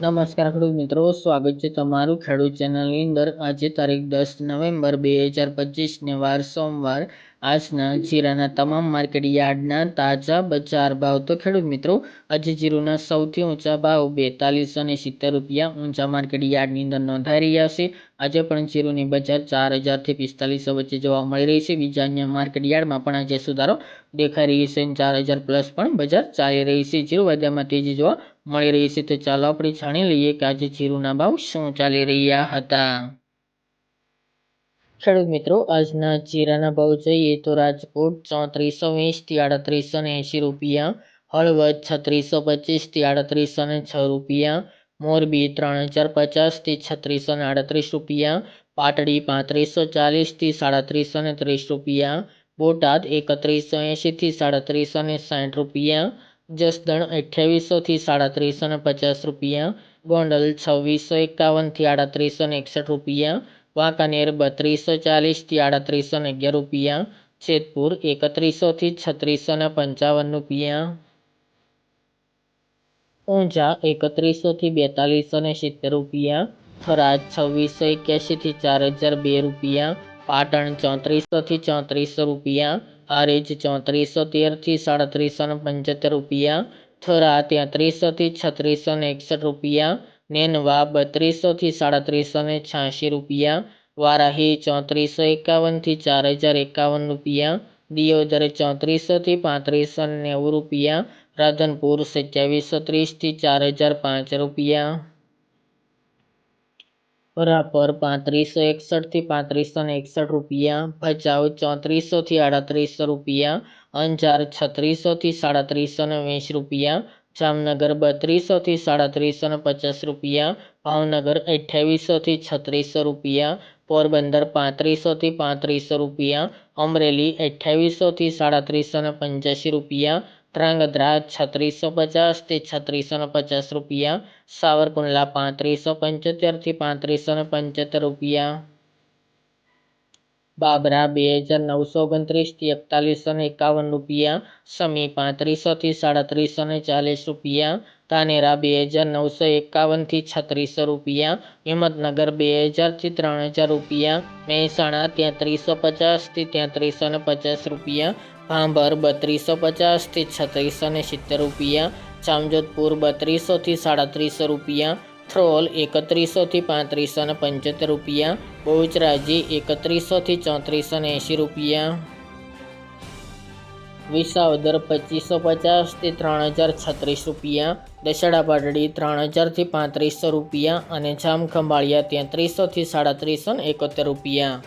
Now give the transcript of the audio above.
નમસ્કાર ખેડૂત મિત્રો, સ્વાગત છે તમારું ખેડૂત ચેનલની અંદર. આજે તારીખ દસ નવેમ્બર બે હજાર પચીસને વાર સોમવાર. આજના જીરાના તમામ માર્કેટ યાર્ડના તાજા બજાર ભાવ. તો ખેડૂત મિત્રો, આજે જીરુના સૌથી ઊંચા ભાવ બેતાલીસો ને સિત્તેર રૂપિયા ઊંચા માર્કેટ યાર્ડની અંદર નોંધાઈ રહ્યા છે. આજે પણ જીરુની બજાર ચાર હજારથી પિસ્તાલીસો વચ્ચે જોવા મળી રહી છે. બીજા અન્ય માર્કેટ યાર્ડમાં પણ આજે સુધારો દેખાઈ રહી છે અને ચાર હજાર પ્લસ પણ બજાર ચાલી રહી છે. જીરુ બજારમાં તેજી જોવા મળી રહી છે. તો ચાલો આપણે જાણી લઈએ કે આજે જીરુના ભાવ શું ચાલી રહ્યા હતા. ખેડૂત મિત્રો, આજના જીરાના ભાવ જોઈએ તો રાજકોટ ચોત્રીસો વીસથી આડત્રીસો ને એંશી રૂપિયા, હળવદ છત્રીસો પચીસથી આડત્રીસો ને છ રૂપિયા, મોરબી ત્રણ હજાર પચાસથી છત્રીસો ને આડત્રીસ રૂપિયા, પાટડી પાંત્રીસો ચાલીસથી સાડત્રીસો ને ત્રીસ રૂપિયા, બોટાદ એકત્રીસો એંશીથી સાડત્રીસો ને સાઠ રૂપિયા જસદણ અઠ્યાવીસોથી સાડત્રીસો ને પચાસ રૂપિયા, ગોંડલ છવ્વીસો એકાવનથી આડત્રીસો ને એકસઠ રૂપિયા, વાંકાનેર બત્રીસો ચાલીસથી આડત્રીસો ને અગિયાર રૂપિયા જેતપુર એકત્રીસોથી છત્રીસો ને પંચાવન રૂપિયા. ઊંઝા એકત્રીસોથી બેતાલીસો ને સિત્તેર રૂપિયા, થરાદ છવ્વીસો એક્યાસીથી ચાર હજાર બે રૂપિયા પાટણ ચોત્રીસોથી ચોત્રીસો રૂપિયા, હારીજ ચોત્રીસો તેરથી સાડત્રીસો ને પંચોતેર રૂપિયા, થરા તેત્રીસોથી છત્રીસો ને એકસઠ રૂપિયા, નેનવા બત્રીસોથી સાડત્રીસો ને છ્યાસી રૂપિયા, વારાહી ચોત્રીસો એકાવનથી ચાર હજાર એકાવન રૂપિયા, દિયોદર ચોત્રીસોથી પાંત્રીસો ને નેવું રૂપિયા, રાધનપુર સત્યાવીસો ત્રીસથી ચાર હજાર પાંચ રૂપિયા. રાપર પાંત્રીસો એકસઠથી પાંત્રીસો ને એકસઠ રૂપિયા. ભચાઉ ચોત્રીસોથી આડત્રીસો રૂપિયા. અંજાર છત્રીસોથી સાડત્રીસો ને વીસ રૂપિયા. જામનગર બત્રીસોથી સાડત્રીસો ને પચાસ રૂપિયા. ભાવનગર અઠ્યાવીસોથી છત્રીસો રૂપિયા. પોરબંદર પાંત્રીસોથી પાંત્રીસો રૂપિયા. અમરેલી અઠ્યાવીસોથી સાડત્રીસો ને પંચ્યાસી રૂપિયા. ધ્રાંગધ્રા છત્રીસો પચાસથી છત્રીસો ને પચાસ રૂપિયા. સાવરકુંડલા પાંત્રીસો પંચોતેરથી પાંત્રીસો ને પંચોતેર રૂપિયા. બાબરા બે હજાર નવસો ઓગણત્રીસથી એકતાલીસો ને એકાવન રૂપિયા. સમી પાંત્રીસોથી સાડત્રીસો ને ચાલીસ રૂપિયા. ધાનેરા બે હજાર નવસો એકાવનથી છત્રીસો રૂપિયા, હિંમતનગર બે હજારથી ત્રણ હજાર રૂપિયા, મહેસાણા તેત્રીસો પચાસથી તેત્રીસો ને પચાસ રૂપિયા, ભાંભર બત્રીસો પચાસથી છત્રીસો ને સિત્તેર રૂપિયા, જામજોધપુર બત્રીસોથી સાડત્રીસો રૂપિયા, થ્રોલ એકત્રીસોથી પાંત્રીસો ને પંચોતેર રૂપિયા, બહુચરાજી એકત્રીસોથી ચોત્રીસો ને એંશી રૂપિયા. વિસાવદર પચીસો પચાસથી ત્રણ હજાર છત્રીસ રૂપિયા, દશેડા પાટડી ત્રણ હજારથી પાંત્રીસો રૂપિયા અને જામખંભાળિયા તેત્રીસોથી સાડત્રીસો ને એકોતેર રૂપિયા.